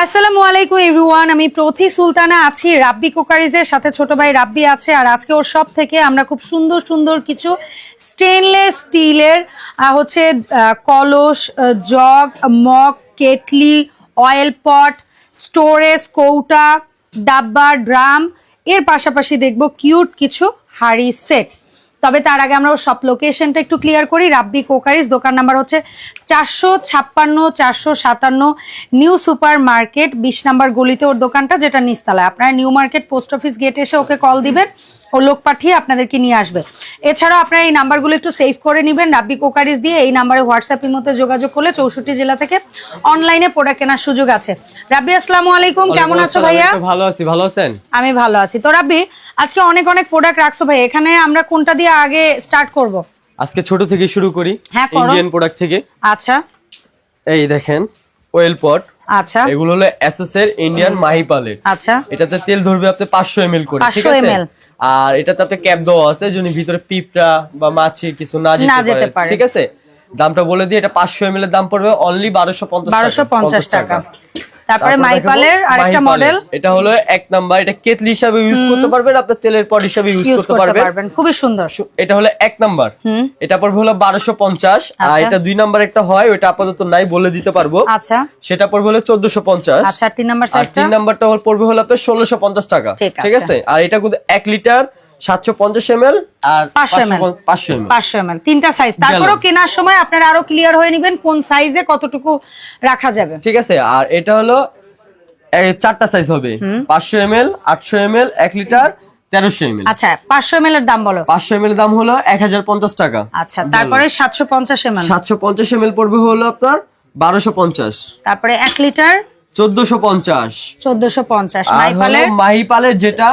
আসসালামু আলাইকুম, এভরিওয়ান। আমি প্রতি সুলতানা আছি রাব্বি কুকারিজের সাথে ছোট ভাই রাব্বি আছে, আর আজকে ওর সব থেকে আমরা খুব সুন্দর সুন্দর কিছু স্টেনলেস স্টিলের হচ্ছে কলস jug, mug, kettle oil pot storage কৌটা, ডাব্বা, ড্রাম। এর পাশাপাশি দেখব কিউট কিছু হাড়ি সেট তবে তার আগে আমরা সব লোকেশনটা একটু ক্লিয়ার করি। রাব্বি কোকারিস, দোকান নাম্বার হচ্ছে চারশো ছাপ্পান্ন, চারশো সাতান্ন নিউ সুপার মার্কেট, বিশ নাম্বার গলিতে ওর দোকানটা, যেটা নিস্তালায় আপনারা new market post office gate এসে ওকে কল দিবেন। ও লোক পাঠিয়ে আপনাদেরকে নিয়ে আসবে। এছাড়াও আপনারা এই নাম্বারগুলো একটু সেভ করে নেবেন। রাব্বি কোকারিজ দিয়ে এই নাম্বারে হোয়াটসঅ্যাপের মধ্যে যোগাযোগ করলে চৌষট্টি জেলা থেকে অনলাইনে প্রোডাক্ট কেনার সুযোগ আছে। রাব্বি আসসালামু আলাইকুম। কেমন আছো ভাইয়া? ভালো আছি। ভালো আছেন? আমি ভালো আছি। তো রাব্বি আজকে অনেক অনেক প্রোডাক্ট রাখছো ভাই। এখানে আমরা কোনটা দিয়ে আগে স্টার্ট করব? আজকে ছোট থেকে শুরু করি। হ্যাঁ। ইন্ডিয়ান প্রোডাক্ট থেকে। আচ্ছা। এই দেখেন ওয়েল পট আচ্ছা। এগুলো হলো এসএস এর ইন্ডিয়ান মাহিপালের আচ্ছা। এটাতে তেল ধরবে আপনি পাঁচশো এম এল করে ঠিক আছে? 500 আছে ml আর এটা তাতে ক্যাপ দেওয়া আছে যদি ভিতরে পিঁপড়া বা মাছি কিছু না যেতে পারে। ঠিক আছে? দামটা বলে দিই এটা পাঁচশো এম এর দাম পড়বে অনলি বারোশো পঞ্চাশ টাকা। তারপরে মাইপালের আরেকটা মডেল এটা হলো এক নাম্বার এটা কেতলি হিসাবে ইউজ করতে পারবেন আপনার তেলের পট হিসাবে ইউজ করতে পারবেন। খুবই সুন্দর। এটা হলো এক নাম্বার। এটা পড়বে হলো বারোশো পঞ্চাশ আর আচ্ছা। এটা দুই নাম্বার একটা হয় ওটা আপাতত নাই বলে দিতে পারব। আচ্ছা। সেটা পড়বে হলো চোদ্দশো পঞ্চাশ। আচ্ছা আর তিন নাম্বার তিন নাম্বারটা পড়বে হলো আপনার ষোলোশো পঞ্চাশ টাকা। ঠিক। আছে? আর এটা কিন্তু এক লিটার সাতশো পঞ্চাশ এম এল আর 500 ml পাঁচশো এম পাঁচশো এম তিনটা সাইজ তারপরেও কেনার সময় আপনারা আরও ক্লিয়ার হয়ে নেবেন কোন সাইজে কতটুকু রাখা যাবে। ঠিক আছে আর এটা হলো চারটা সাইজ হবে। পাঁচশো এম এল আটশো এম এল এক লিটার তেরোশো এম আচ্ছা পাঁচশো এম এর দাম বলো। পাঁচশো এম এল দাম হলো এক হাজার পঞ্চাশ টাকা। আচ্ছা তারপরে সাতশো পঞ্চাশ এম সাতশো পঞ্চাশ এম এল পড়বে হলো আপনার বারোশো পঞ্চাশ। তারপরে এক লিটার পঞ্চাশ। যেটা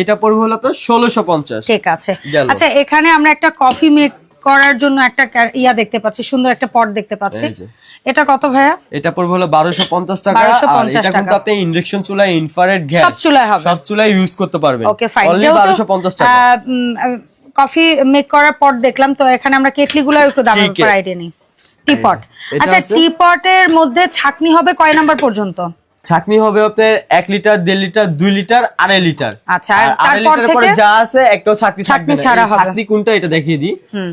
এটা পড়বে হলো ষোলোশো ঠিক আছে। আচ্ছা এখানে আমরা একটা কফি মেক করার জন্য একটা ইয়া দেখতে পাচ্ছি সুন্দর একটা পট দেখতে পাচ্ছি। এটা কত ভাইয়া? এটা পড়বে হলো বারোশো পঞ্চাশ টাকা। 1250 আর এটা কিন্তু আপনি ইন্ডাকশন চুলায় ইনফ্রারেড গ্যাস সব চুলায় হবে। সব চুলায় ইউজ করতে পারবেন। ওকে ফাইন অনলি বারোশো পঞ্চাশ টাকা। কফি মেক করার পট দেখলাম তো এখানে আমরা কেটলি গুলোর একটু দাম নিই। টিপট আচ্ছা টিপটের মধ্যে ছাকনি হবে কয় নাম্বার পর্যন্ত? ছাকনি হবে আপনার এক লিটার দেড় লিটার দুই লিটার আড়াই লিটার। আচ্ছা, আড়াই পরে যা আছে একটাও ছাকনি ছাকনি ছাড়া ছাকনি কোনটা এটা দেখিয়ে দিই। হুম।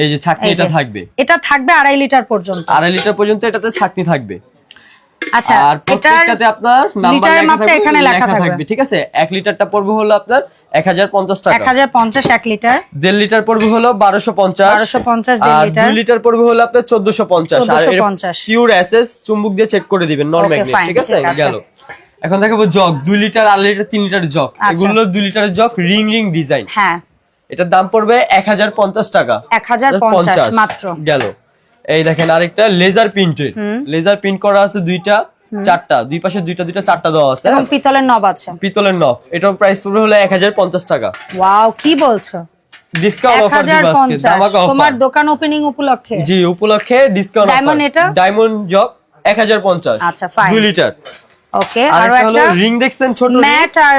এই যে ছাকনি এটা থাকবে। এটা থাকবে আড়াই লিটার পর্যন্ত। আড়াই লিটার পর্যন্ত এটাতে ছাকনি থাকবে। আচ্ছা আর প্রত্যেকটাতে আপনার নাম্বার লেখা থাকবে এখানে লেখা থাকবে ঠিক আছে? এক লিটারটা পড়বে হলো আপনার এক হাজার পঞ্চাশ এক টাকা হাজার পঞ্চাশ এক লিটার। দেড় লিটার পড়বে হলো বারোশো পঞ্চাশ। 1250 দেড় আর লিটার। দুই লিটার পড়বে হলো আপনার চোদ্দশো পঞ্চাশ। আর 1450 পিওর এসএস চুম্বক দিয়ে চেক করে দিবেন নন ম্যাগনেট ঠিক আছে। গেল। এখন দেখাবো জগ দুই লিটার আড়াই লিটার তিন লিটার জগ। আচ্ছা। এগুলো দুই লিটারের জগ রিং রিং ডিজাইন। হ্যাঁ। এটার দাম পড়বে এক হাজার পঞ্চাশ টাকা। এক হাজার পঞ্চাশ মাত্র। গেল। এই দেখেন আরেকটা লেজার প্রিন্টেড লেজার প্রিন্ট করা আছে দুইটা। চারটা দুই পাশে দুইটা দুইটা চারটা দেওয়া আছে। এবং পিতলের নব আছে। পিতলের নব। এটার প্রাইস পড়বে হলো এক হাজার পঞ্চাশ টাকা। ওয়াও কি বলছো? ডিসকাউন্ট অফার দিব আজকে পঞ্চাশ। অফার তোমার দোকান ওপেনিং উপলক্ষে? জি উপলক্ষে ডিসকাউন্ট ডায়মন্ড এটা? ডায়মন্ড হাজার পঞ্চাশ। আচ্ছা, ফাইন 2 লিটার ওকে আর একটা রিং দেখছেন ছোট ম্যাট আর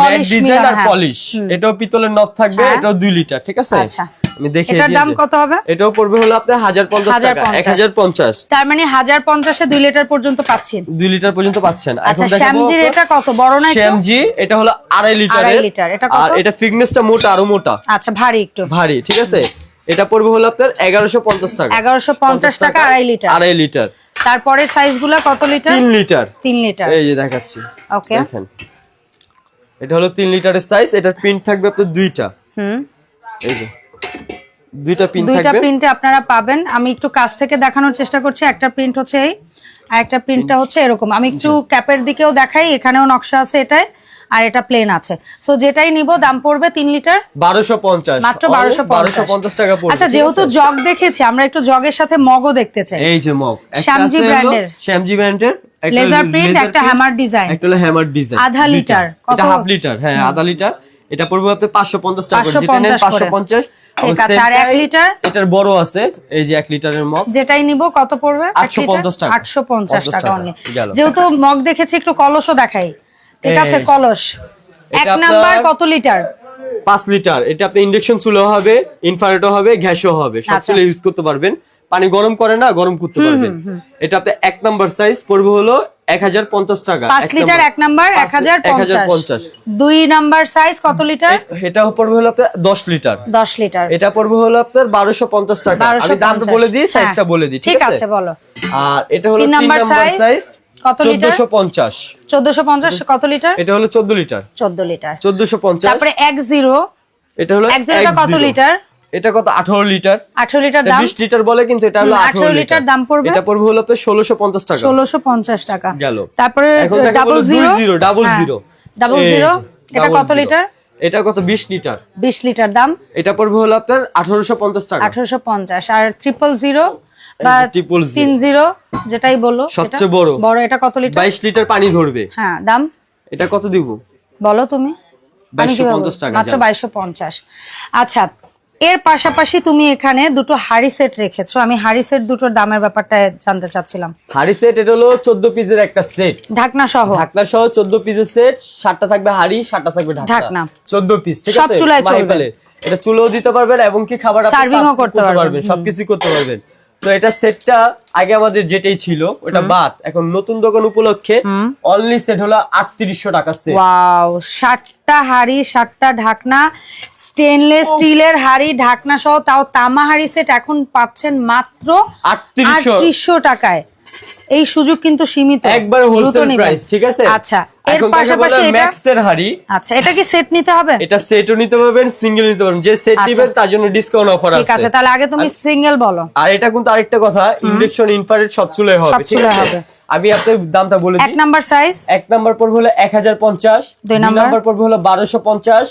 পলিশ ডিজাইন আর পলিশ এটাও পিতলের নব থাকবে হ্যাঁ। এটাও দুই লিটার ঠিক আছে? আচ্ছা। আমি দেখিয়ে এটার দাম কত হবে? এটাও পড়বে হলো হাজার পঞ্চাশ টাকা। 1050 এক হাজার পঞ্চাশ। তার মানে হাজার পঞ্চাশে দুই লিটার পর্যন্ত পাচ্ছি দুই লিটার পর্যন্ত পাচ্ছেন। আচ্ছা এখন দেখাবো শ্যামজির এটা কত? বড় না? শ্যামজি এটা হলো আড়াই লিটারের আড়াই লিটার, এটা কত? আর এটা ফিটনেসটা মোটা আরও মোটা। আচ্ছা ভারী একটু। ভারী ঠিক আছে? এটা পড়বে হলো আপনার এগারোশো পঞ্চাশ টাকা। এগারোশো পঞ্চাশ টাকা আড়াই লিটার। আড়াই লিটার। তারপরের সাইজগুলা কত লিটার? তিন লিটার। তিন লিটার। এই যে দেখাচ্ছি। ওকে দেখেন। এটা হলো তিন লিটারের সাইজ এটার প্রিন্ট থাকবে আপনার দুইটা। হুম। এই যে। দুইটা প্রিন্ট দুইটা প্রিন্টে আপনারা পাবেন। আমি একটু কাছ থেকে দেখানোর চেষ্টা করছি। একটা প্রিন্ট হচ্ছে এই আর একটা প্রিন্টটা হচ্ছে এরকম। আমি একটু ক্যাপের দিকেও দেখাই। এখানেও নকশা আছে এটাই আর এটা প্লেন আছে। সো যেটাই নিব দাম পড়বে তিন লিটার। বারোশো পঞ্চাশ। মাত্র বারোশো পঞ্চাশ। টাকা পড়বে আচ্ছা যেহেতু জগ দেখেছি আমরা একটু জগের সাথে মগও দেখতে চাই। এই যে মগ শ্যামজি brand-এর। শ্যামজি ব্র্যান্ডের Laser print, একটা hammer design। একটা হলো হ্যামার ডিজাইন আধা লিটার, এটা হাফ লিটার হ্যাঁ আধা লিটার এটা পড়বে আপনার পাঁচশো পঞ্চাশ টাকা। যেটা নেন। পাঁচশো পঞ্চাশ? এটার বড় আছে এই যে এক লিটারের মগ যেটাই নিব কত পড়বে? 850 টাকা। আটশো পঞ্চাশ টাকা টাকা। অনলি যেহেতু মগ দেখেছি একটু কলসও দেখাই। ঠিক আছে কলস। এক নাম্বার কত লিটার? পাঁচ লিটার। এটা আপনি ইন্ডাকশন চুলো হবে ইনফ্রারেটও হবে গ্যাসও হবে। সব আচ্ছা। চুলে ইউজ করতে পারবেন। পানি গরম করে না গরম করতে পারবেন। এটা আপনার এক নাম্বার সাইজ পড়বে হলো এক হাজার পঞ্চাশ টাকা। পাঁচ লিটার এক নাম্বার এক হাজার পঞ্চাশ। পঞ্চাশ। দুই নাম্বার সাইজ কত লিটার? এটা পড়বে হলো আপনার দশ লিটার। দশ লিটার। এটা পড়বে হলো আপনার বারোশো পঞ্চাশ টাকা। আমি দামটা বলে দিই সাইজটা বলে দিই ঠিক আছে? বলো। আর এটা হলো তিন নাম্বার সাইজ কত লিটার? চোদ্দশো পঞ্চাশ। চোদ্দশো পঞ্চাশ কত লিটার? এটা হলো চোদ্দ লিটার। চোদ্দ লিটার। তারপরে এটা হলো এক জিরোটা এক কত লিটার? এটা কত? লিটার। আঠারো লিটার দাম? লিটার বলে কিন্তু এটা হলো আঠারো 18 লিটার। দাম পড়বে? এটা পড়বে হলো ষোলোশো পঞ্চাশ টাকা। ষোলোশো পঞ্চাশ টাকা। গেল। তারপরে ডাবল বলো জিরো জিরো ডাবল হ্যাঁ। জিরো ডাবল এই জিরো এটা কত লিটার? এটা কত? বিশ লিটার। বিশ লিটার দাম? এটা পড়বে হলো আপনার আঠারোশো পঞ্চাশ টাকা। আঠারোশো পঞ্চাশ। আর ট্রিপল জিরো বা। তিন জিরো যেটাই বলো সবচেয়ে বড়। বড় এটা কত লিটার? বাইশ লিটার পানি ধরবে। হ্যাঁ দাম? এটা কত দিব? বলো তুমি। মাত্র। বাইশশো পঞ্চাশ। আচ্ছা এর পাশাপাশি তুমি এখানে দুটো হাড়ি সেট রেখেছো। আমি হাড়ি সেট দুটোর দামের ব্যাপারটা জানতে চাচ্ছিলাম। হাড়ি সেট এটা হলো চোদ্দ পিসের একটা সেট ঢাকনা সহ? ঢাকনা সহ চোদ্দ পিসের সেট সাতটা থাকবে হাড়ি সাতটা থাকবে ঢাকনা। চোদ্দ পিস ঠিক সব আছে? চুলায় চলবে। এটা চুলোও দিতে পারবেন এবং কি খাবার আপনি Serving ও serve করতে পারবেন। সবকিছু করতে পারবেন। তো এটা সেটটা আগে আমাদের যেটাই ছিল ওটা বাদ। এখন নতুন দোকান উপলক্ষে অনলি সেট হলো আটত্রিশশো টাকা সেট ওয়াও ষাটটা হাড়ি ষাটটা ঢাকনা স্টেনলেস স্টিলের হাড়ি ঢাকনা সহ তাও তামা হাড়ি সেট এখন পাচ্ছেন মাত্র 3800 আটত্রিশশো টাকায়। এই সুযোগ কিন্তু সীমিত। একবার হোলসেল প্রাইস ঠিক আছে? আচ্ছা এর পাশাপাশি এটা? ম্যাক্স এর হাড়ি। আচ্ছা এটা কি সেট নিতে হবে? এটা সেটও নিতে পারবেন সিঙ্গেল নিতে পারবেন। যে সেট আচ্ছা। নেবেন তার জন্য ডিসকাউন্ট অফার আছে ঠিক আছে। তাহলে আগে তুমি সিঙ্গেল বলো। আর এটা কিন্তু আরেকটা কথা ইন্ডাকশন ইনফ্রারেড সব চুলে হবে সব ঠিক আছে? হবে। আমি আপনার দামটা বলে দিই। এক নাম্বার সাইজ এক নাম্বার পড়বে হলো এক হাজার পঞ্চাশ দুই দুই নাম্বার? পড়বে হলো বারোশো পঞ্চাশ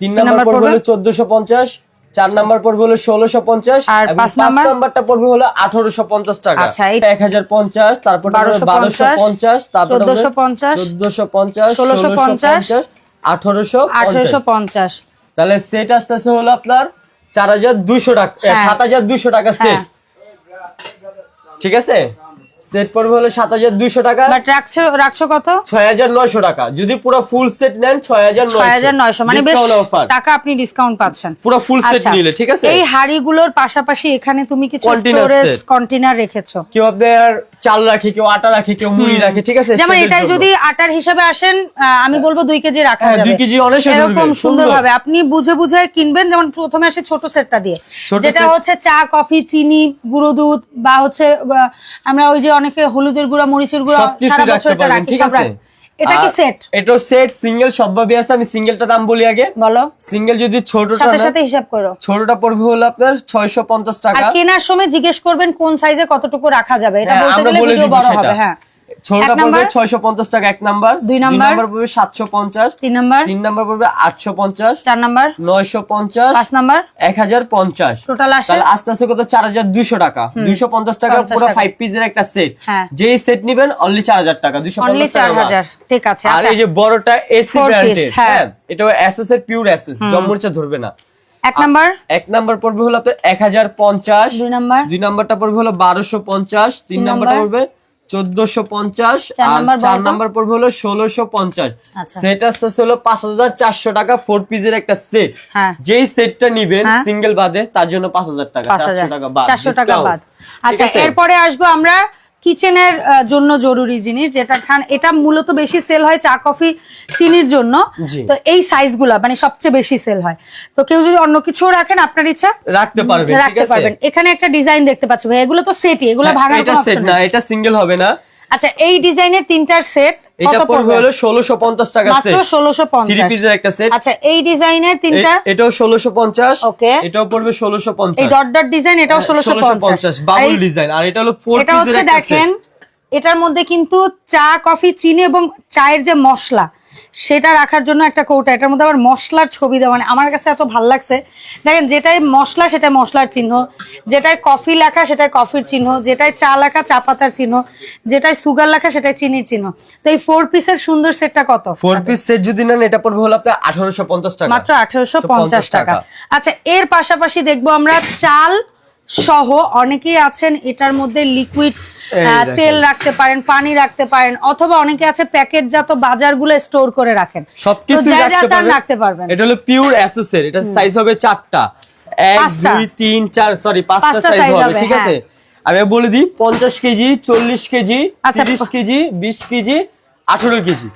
তিন নাম্বার পড়বে? হলো চোদ্দশো পঞ্চাশ চার নাম্বার পড়বে হলো ষোলোশো পঞ্চাশ আর পাঁচ নাম্বারটা পড়বে হলো আঠারোশো পঞ্চাশ টাকা। আচ্ছা, এক হাজার পঞ্চাশ তারপর বারোশো পঞ্চাশ তারপর চোদ্দশো পঞ্চাশ, চোদ্দশো পঞ্চাশ ষোলোশো পঞ্চাশ, আঠারোশো আঠারোশো পঞ্চাশ। তাহলে সেট আস্তে আস্তে হলো আপনার চার হাজার দুইশো টাকা হ্যাঁ। সাত হাজার দুইশো টাকা সেট হ্যাঁ ঠিক আছে? সেট পড়বে হলো সাত হাজার দুইশো টাকা। বাট রাখছো রাখছো কত? ছয় হাজার নয়শো টাকা। যদি পুরো ফুল সেট নেন ছয় হাজার ছয় হাজার নয়শো। মানে বেশ টাকা আপনি ডিসকাউন্ট পাচ্ছেন। পুরো ফুল সেট আচ্ছা, নিলে ঠিক আছে? এই হাড়িগুলোর পাশাপাশি এখানে তুমি কিছু স্টোরেজ কন্টেনার রেখেছো। কেউ আপনার চাল রাখে কেউ আটা রাখে কেউ মুড়ি রাখে ঠিক আছে? যেমন এটাই যদি আটার হিসাবে আসেন আমি বলব দুই কেজি রাখা হ্যাঁ, যাবে। দুই কেজি অনায়াসে এরকম আপনি বুঝে বুঝে কিনবেন। যেমন প্রথমে আসে ছোট সেটটা দিয়ে। যেটা হচ্ছে চা কফি চিনি গুঁড়ো দুধ বা হচ্ছে আমরা ওই যে অনেকে হলুদের গুঁড়া মরিচের গুঁড়া সবকিছু সারা রাখতে বছর রাখি ঠিক আছে? এটা কি সেট এটা সেট সিঙ্গেল সবভাবে আছে আমি সিঙ্গেলটা দাম বলি আগে। বলো। সিঙ্গেল যদি ছোটটা সাথে সাথে হিসাব করো। ছোটটা পড়বে হলো আপনার 650 টাকা। আর কেনার সময় জিজ্ঞেস করবেন কোন সাইজে কতটুকু রাখা যাবে এটা হ্যাঁ, বলতে গেলে ভিডিও বড় হবে হ্যাঁ। ছোটটা পড়বে নাম্বার? ছয়শো পঞ্চাশ টাকা এক নাম্বার। দুই নাম্বার? পড়বে সাতশো পঞ্চাশ। তিন নাম্বার? তিন নাম্বার পড়বে আটশো পঞ্চাশ। চার নাম্বার? নয়শো পঞ্চাশ। পাঁচ নাম্বার? এক হাজার পঞ্চাশ। টোটাল আসে? তাহলে আস্তে আস্তে কত? চার হাজার দুইশো টাকা। দুইশো পঞ্চাশ টাকা পুরো টাকা। ফাইভ পিসের একটা সেট হ্যাঁ। যেই সেট নিবেন অনলি চার হাজার টাকা। দুইশো অনলি পঞ্চাশ চার টাকা ঠিক আছে আর আচ্ছা। এই যে বড়টা এসি ব্র্যান্ডের হ্যাঁ। এটা এসএস এর পিওর এসএস জম্মুরিচা ধরবে না। এক নাম্বার? এক নাম্বার পড়বে হলো আপনার এক হাজার পঞ্চাশ। দুই নাম্বার? দুই নাম্বারটা পড়বে হলো বারোশো পঞ্চাশ। তিন নাম্বারটা নাম্বার? পড়বে চোদ্দশো পঞ্চাশ চার আর চার বড়টা? নাম্বার পড়বে হলো ষোলোশো পঞ্চাশ আচ্ছা। সেট আস্তে আস্তে হলো পাঁচ হাজার চারশো টাকা ফোর পিসের একটা সেট হ্যাঁ। যেই সেটটা নিবেন হ্যাঁ। সিঙ্গেল বাদে তার জন্য পাঁচ হাজার টাকা চারশো টাকা বাদ আচ্ছা এরপরে আসব আমরা কিচেনের জন্য জরুরি জিনিস যেটা খান এটা মূলত বেশি সেল হয় চা কফি চিনির জন্য। তো এই সাইজগুলা মানে সবচেয়ে বেশি সেল হয়। তো কেউ যদি অন্য কিছু রাখেন আপনার ইচ্ছা রাখতে পারবেন রাখতে পারবেন। এখানে একটা ডিজাইন দেখতে পাচ্ছি ভাই এগুলো তো সেটই এগুলো হ্যাঁ, ভাঙার এটা সেট না এটা সিঙ্গেল হবে না। আচ্ছা এই ডিজাইনের তিনটার সেট এটা পড়বে হলো ষোলোশো পঞ্চাশ টাকা মাত্র সেট ষোলোশো থ্রি পঞ্চাশ পিসের একটা সেট আচ্ছা এই ডিজাইনের তিনটা এটাও ষোলোশো পঞ্চাশ। ওকে। এটাও পড়বে ষোলোশো এই পঞ্চাশ ডট ডট ডিজাইন এটাও ষোলোশো পঞ্চাশ। বাবুল ডিজাইন আর এটা হলো ফোর এটা হচ্ছে দেখেন এটার মধ্যে কিন্তু চা কফি চিনি এবং চায়ের যে মশলা সেটা রাখার জন্য একটা কৌটা এটার মধ্যে আবার মশলার ছবি দেওয়া মানে আমার কাছে এত ভালো লাগছে। দেখেন যেটাই মশলা সেটাই মশলার চিহ্ন। যেটাই কফি লেখা সেটাই কফির চিহ্ন। যেটাই চা লেখা চা পাতার চিহ্ন। যেটাই সুগার লেখা সেটাই চিনির চিহ্ন। তো এই ফোর পিসের সুন্দর সেটটা কত? ফোর পিস সেট যদি নেন এটা পড়বে হলো আপনার আঠারোশো পঞ্চাশ টাকা। মাত্র আঠারোশো পঞ্চাশ টাকা। আচ্ছা এর পাশাপাশি দেখব আমরা চাল সহ অনেকেই আছেন এটার মধ্যে লিকুইড। তেল রাখতে পারেন পানি রাখতে পারেন অথবা অনেকে আছে প্যাকেটজাত বাজারগুলো স্টোর করে রাখেন। সবকিছু রাখতে পারবেন। এটা হলো পিওর অ্যাসেসের এটা সাইজ হবে চারটা। এক দুই তিন চার সরি পাঁচটা সাইজ হবে ঠিক আছে? হ্যাঁ। আমি বলে দিই পঞ্চাশ কেজি চল্লিশ কেজি আচ্ছা। তিরিশ কেজি বিশ কেজি আঠারো কেজি।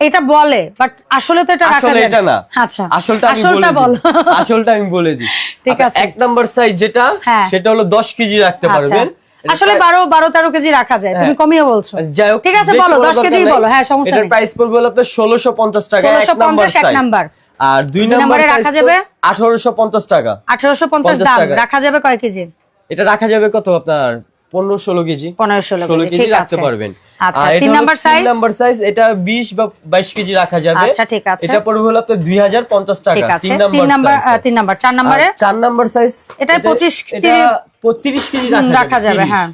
এটা বলে বাট আসলে তো এটা আসলে এটা না। আচ্ছা আসলটা আমি আসলটা বলে বলো। আসলটা আমি বলে দিই। ঠিক আছে। এক নাম্বার সাইজ যেটা হ্যাঁ। সেটা হলো দশ কেজি রাখতে আচ্ছা। পারবেন। আসলে প্রায়- বারো বারো তেরো কেজি রাখা যায়। তুমি হ্যাঁ। কমিয়ে বলছো। যাই হোক ঠিক আছে বলো বলার দশ দরকার কেজি। বলো হ্যাঁ সমস্যা এটার প্রাইস পড়বে হলো আপনার ষোলোশো পঞ্চাশ টাকা এক 1650 নাম্বার এক নাম্বার। আর দুই নাম্বারে রাখা যাবে? আঠারোশো পঞ্চাশ টাকা। আঠারোশো পঞ্চাশ 50 দাম রাখা যাবে কয় কেজি? এটা রাখা যাবে কত আপনার? পনেরো ষোলো কেজি। পনেরো ষোলো কেজি রাখতে পারবেন। আচ্ছা তিন নাম্বার সাইজ নাম্বার সাইজ এটা বিশ বা বাইশ কেজি রাখা যাবে। আচ্ছা, ঠিক আছে। এটা পড়বে হলো আপনার দুই হাজার পঞ্চাশ টাকা। তিন নাম্বার তিন নাম্বার চার নাম্বারে? চার নাম্বার সাইজ এটা 25 এটা তিরিশ কেজি রাখা যাবে, হ্যাঁ।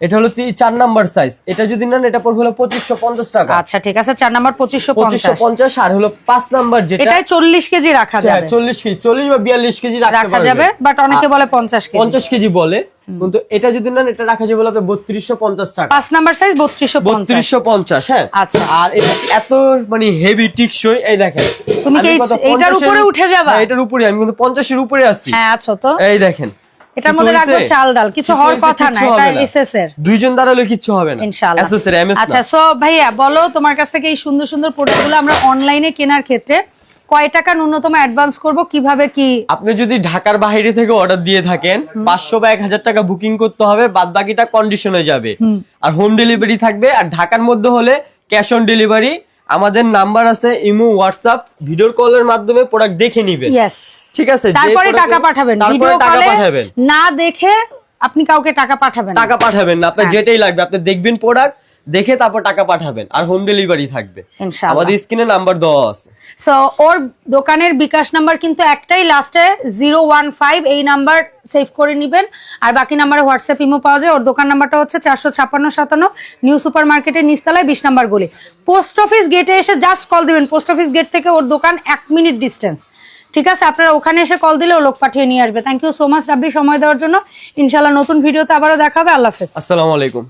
এটা হলো চার নাম্বার সাইজ এটা যদি নেন এটা পড়বে হলো পঁচিশশো পঞ্চাশ টাকা। আচ্ছা ঠিক আছে চার নাম্বার পঁচিশশো পঁচিশশো পঞ্চাশ আর হলো পাঁচ নাম্বার যেটা এটাই চল্লিশ কেজি রাখা যাবে। চল্লিশ কেজি চল্লিশ বা বিয়াল্লিশ কেজি রাখা যাবে বাট অনেকে বলে পঞ্চাশ কেজি। পঞ্চাশ কেজি বলে। কিন্তু এটা যদি নেন এটা রাখা যাবে আপনার বত্রিশশো পঞ্চাশ টাকা। পাঁচ নাম্বার সাইজ বত্রিশশো বত্রিশশো পঞ্চাশ হ্যাঁ? আচ্ছা। আর এটা এত মানে হেভি টিকসই এই দেখেন। তুমি কি 50 উপরে উঠে যাবা? হ্যাঁ, এটার উপরে আমি কিন্তু পঞ্চাশের উপরে আছি হ্যাঁ আছো তো? এই দেখেন এটার মধ্যে রাখব চাল ডাল কিছু কিছু হওয়ার কথা না কিচ্ছু এটা হবে না। এসএস এর। দুইজন দাঁড়ালে কিচ্ছু হবে না। ইনশাআল্লাহ। এসএস এর এমএস আচ্ছা সো ভাইয়া বলো তোমার কাছ থেকে এই সুন্দর সুন্দর প্রোডাক্টগুলো আমরা অনলাইনে কেনার ক্ষেত্রে কয় টাকা ন্যূনতম অ্যাডভান্স করব কীভাবে কি? আপনি যদি ঢাকার বাইরে থেকে অর্ডার দিয়ে থাকেন পাঁচশো বা এক হাজার টাকা বুকিং করতে হবে বাদ বাকিটা কন্ডিশনে যাবে। আর হোম ডেলিভারি থাকবে আর ঢাকার মধ্যে হলে ক্যাশ অন ডেলিভারি আমাদের নাম্বার আছে ইমো হোয়াটসঅ্যাপ ভিডিও কলের মাধ্যমে প্রোডাক্ট দেখে নিবেন। ইয়েস ঠিক আছে তারপরে টাকা পাঠাবেন। ভিডিও টাকা কলে পাঠাবেন। না দেখে আপনি কাউকে টাকা পাঠাবেন টাকা পাঠাবেন না আপনার হ্যাঁ। যেটাই লাগবে আপনি দেখবেন প্রোডাক্ট দেখে তারপর টাকা পাঠাবেন আর হোম ডেলিভারি থাকবে। আমাদের স্ক্রিনে নাম্বার দেওয়া আছে। সো ওর দোকানের বিকাশ নাম্বার কিন্তু একটাই লাস্টে জিরো ওয়ান ফাইভ এই নাম্বার সেভ করে নেবেন। আর বাকি নাম্বারে হোয়াটসঅ্যাপ ইমো পাওয়া যায়। ওর দোকান নাম্বারটা হচ্ছে চারশো ছাপ্পান্ন সাতান্ন নিউ সুপার মার্কেটের নিচতলায় বিশ নাম্বার গলি। পোস্ট অফিস গেটে এসে জাস্ট কল দিবেন। পোস্ট অফিস গেট থেকে ওর দোকান এক মিনিট ডিস্টেন্স ঠিক আছে? আপনারা ওখানে এসে কল দিলে ও লোক পাঠিয়ে নিয়ে আসবে। Thank you so much Rabbi. সময় দেওয়ার জন্য। ইনশাল্লাহ নতুন ভিডিওতে আবারও দেখা হবে আল্লাহ হাফেজ। আসসালামু আলাইকুম।